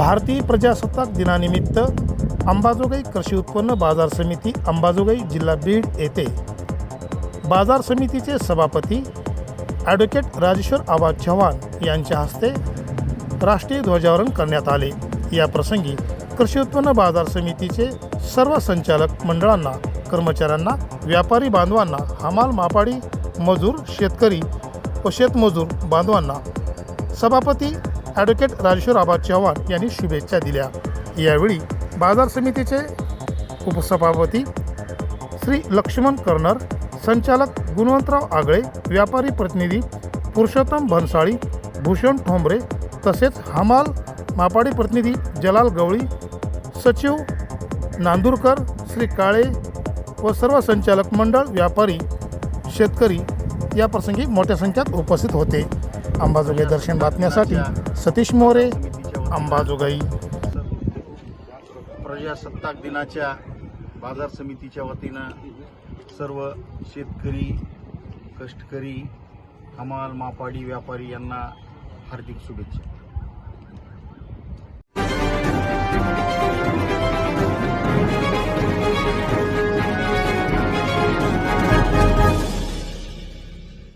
भारतीय प्रजासत्ताक दिनानिमित्त अंबाजोगाई कृषी उत्पन्न बाजार समिती अंबाजोगाई जिल्हा बीड येथे बाजार समितीचे सभापती ॲडव्होकेट राजेश्वर आबा चव्हाण यांच्या हस्ते राष्ट्रीय ध्वजारोहण करण्यात आले. या प्रसंगी कृषी उत्पन्न बाजार समितीचे सर्व संचालक मंडळांना कर्मचाऱ्यांना व्यापारी बांधवांना हमाल मापाडी मजूर शेतकरी व शेतमजूर बांधवांना सभापती ॲडव्होकेट राजेश्वर आबा चव्हाण यांनी शुभेच्छा दिल्या. यावेळी बाजार समितीचे उपसभापती श्री लक्ष्मण कर्नर संचालक गुणवंतराव आगळे व्यापारी प्रतिनिधी पुरुषोत्तम भन्साळी भूषण ठोंबरे तसेच हमाल मापाडी प्रतिनिधी जलाल गवळी सचिव नांदूरकर श्री काळे व सर्व संचालक मंडळ व्यापारी शेतकरी या प्रसंगी मोठ्या संख्येत उपस्थित होते. अंबाजोगाई दर्शन बातम्यासाठी सतीश मोरे अंबाजोगाई. प्रजासत्ताक दिनाच्या बाजार समितीच्या वतीनं सर्व शेतकरी कष्टकरी हमाल मापाडी व्यापारी यांना हार्दिक शुभेच्छा.